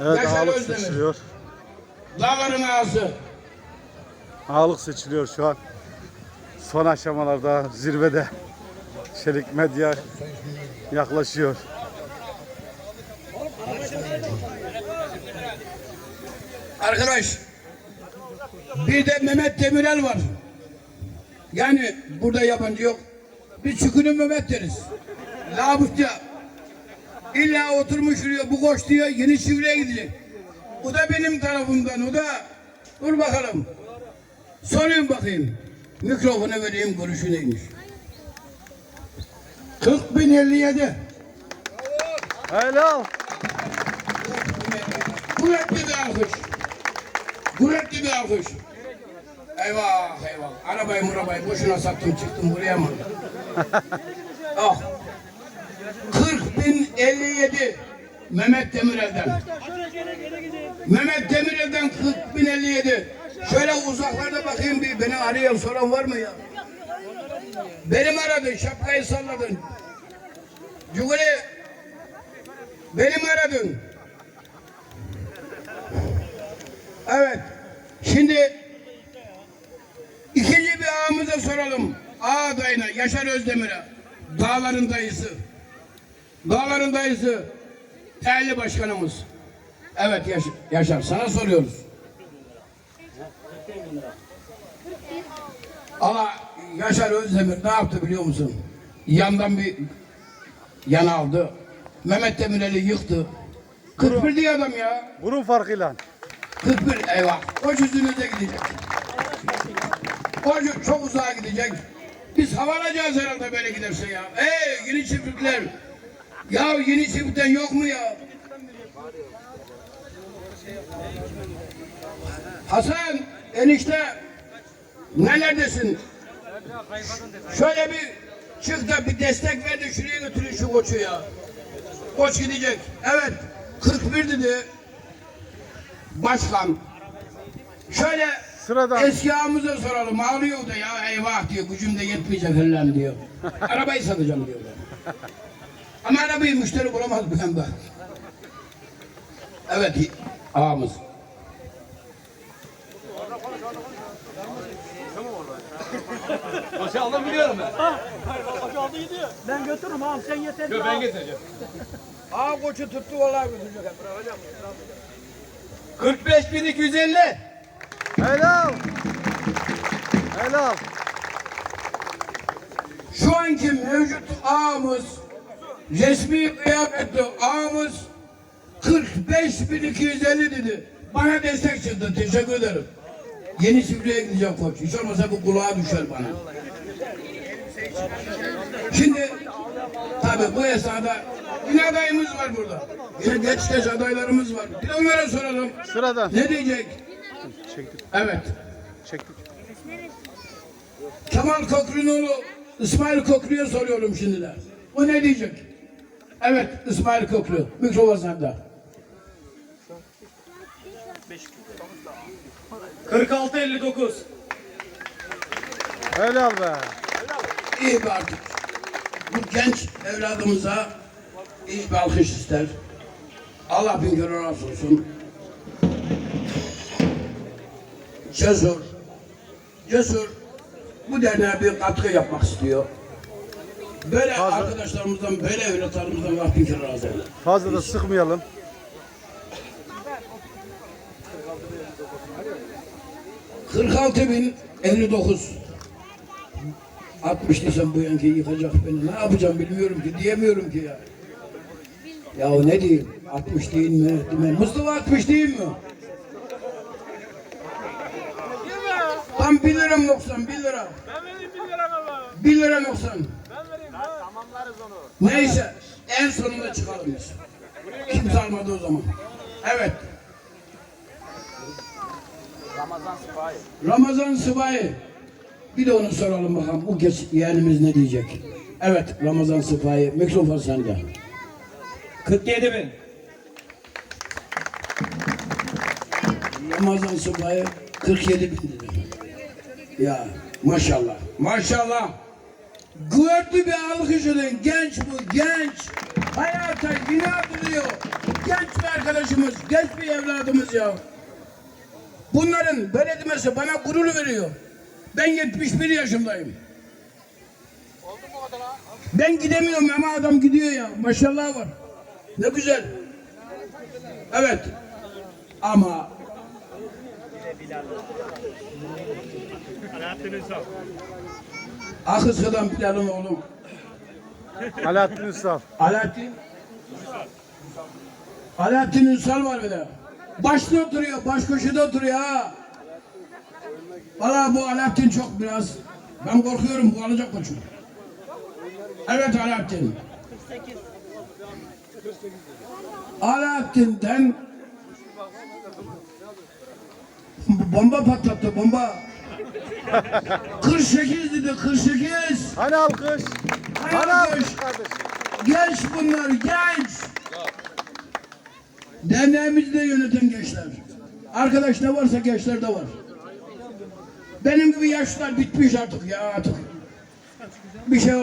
Evet Yaşar ağalık Özdemir. seçiliyor. Dağların ağası. Ağalık seçiliyor şu an. Son aşamalarda zirvede. Çelik medya yaklaşıyor. Arkadaş bir de Mehmet Demirel var. Yani burada yabancı yok. Biz Şükrü Mehmet deriz. Labutça. İlla oturmuş diyor bu koş diyor yeni çivreye gidecek. O da benim tarafımdan o da. Dur bakalım. Sorayım bakayım. Mikrofonu vereyim görüşü neymiş. 40 bin 57. Helal. Kuvvetli bir alkış. Kuvvetli bir alkış. Eyvah eyvah. Arabayı murabayı boşuna sattım çıktım buraya mı? ah. 40 bin 57 Mehmet Demirel'den. Mehmet Demirel'den 40 bin 57. Şöyle uzaklarda bakayım bir beni arayan soran var mı ya? Benim aradın şapkayı salladın. Cuguli benim aradın. Evet. Şimdi ikinci bir ağamıza soralım. Ağa adayına Yaşar Özdemir'e. Dağların dayısı. Dağların dayısı. Değerli başkanımız. Evet Yaş Yaşar sana soruyoruz. Ama Yaşar Özdemir ne yaptı biliyor musun? Yandan bir yana aldı. Mehmet Demirel'i yıktı. 41 diye adam ya. Burun farkıyla. 41 eyvah. O yüzünüze gidecek. O çok uzağa gidecek. Biz havalanacağız herhalde böyle giderse ya. Ey yeni çiftlikler. Ya yeni çiftlikten yok mu ya? Hasan enişte neredesin? Şöyle bir çık da bir destek ver de şuraya götürün şu koçu ya. Koç gidecek. Evet 41 dedi. Başkan. Şöyle Sıradan. eski ağamıza soralım. Ağlıyor da ya eyvah diyor. Gücüm de yetmeyecek hellem diyor. Arabayı satacağım diyor. Ama arabayı müşteri bulamaz ben ben. Evet ağamız. Boşa aldım biliyorum ben. Ben götürürüm ağam sen yeter. Yok ben getireceğim. Ağa koçu tuttu vallahi götürecek. 45.250. Helal. Helal. Şu anki mevcut ağamız resmi kıyafetli ağamız 45.250 dedi. Bana destek çıktı. Teşekkür ederim. Yeni çiftliğe gideceğim koç. Hiç olmazsa bu kulağa düşer bana. Şimdi tabii bu esnada yine adayımız var burada. Yine geç geç adaylarımız var. Bir onlara soralım. Sıradan. Ne diyecek? Çektik. Evet. Çektik. Kemal Kokrunoğlu İsmail Koklu'ya soruyorum şimdi de. O ne diyecek? Evet İsmail Koklu. Mikrofon sende. 46.59. Helal be. İyi bir artık. Bu genç evladımıza iyi bir alkış ister. Allah bin kere razı olsun. Cesur. Cesur. Bu derneğe bir katkı yapmak istiyor. Böyle Fazla. arkadaşlarımızdan, böyle evlatlarımızdan Rabbim razı olsun. Fazla da sıkmayalım. Kırk altı bin elli dokuz. 60 Nisan bu yanki yıkacak beni. Ne yapacağım bilmiyorum ki. Diyemiyorum ki ya. Ya ne diyeyim? 60 diyeyim mi? Değil mi? Mustafa 60 diyeyim mi? Tam 1 lira mı 90? 1 lira. 1 lira 90. Neyse en sonunda çıkalım biz. Kimse almadı o zaman. Evet. Ramazan Sipahi. Ramazan Sıvayı. Bir de onu soralım bakalım. Bu geç yeğenimiz ne diyecek? Evet Ramazan Sıvayı. Mikrofon sende. 47 bin. Ramazan Sıvayı 47 bin dedi. Ya maşallah. Maşallah. Kuvvetli bir alkış. Genç bu genç. Hayata yine atılıyor. Genç bir arkadaşımız, genç bir evladımız ya. Bunların belediyesi bana gurur veriyor. Ben 71 yaşındayım. Ben gidemiyorum ama adam gidiyor ya. Maşallah var. Ne güzel. Evet. Ama Akıska'dan Bilal'ın oğlu Alaaddin Ünsal. Alaaddin Alaaddin Ünsal var bir de. Başta oturuyor, baş köşede oturuyor ha. Valla bu Alaaddin çok biraz. Ben korkuyorum bu alacak koçum. Evet Alaaddin. Alaaddin'den bomba patlattı bomba. 48 dedi 48. Hani alkış? Hani Hani alkış? alkış kardeşim? Genç bunlar genç. Derneğimizi de yöneten gençler. Arkadaş ne varsa gençler de var. Benim gibi yaşlılar bitmiş artık ya artık. Bir şey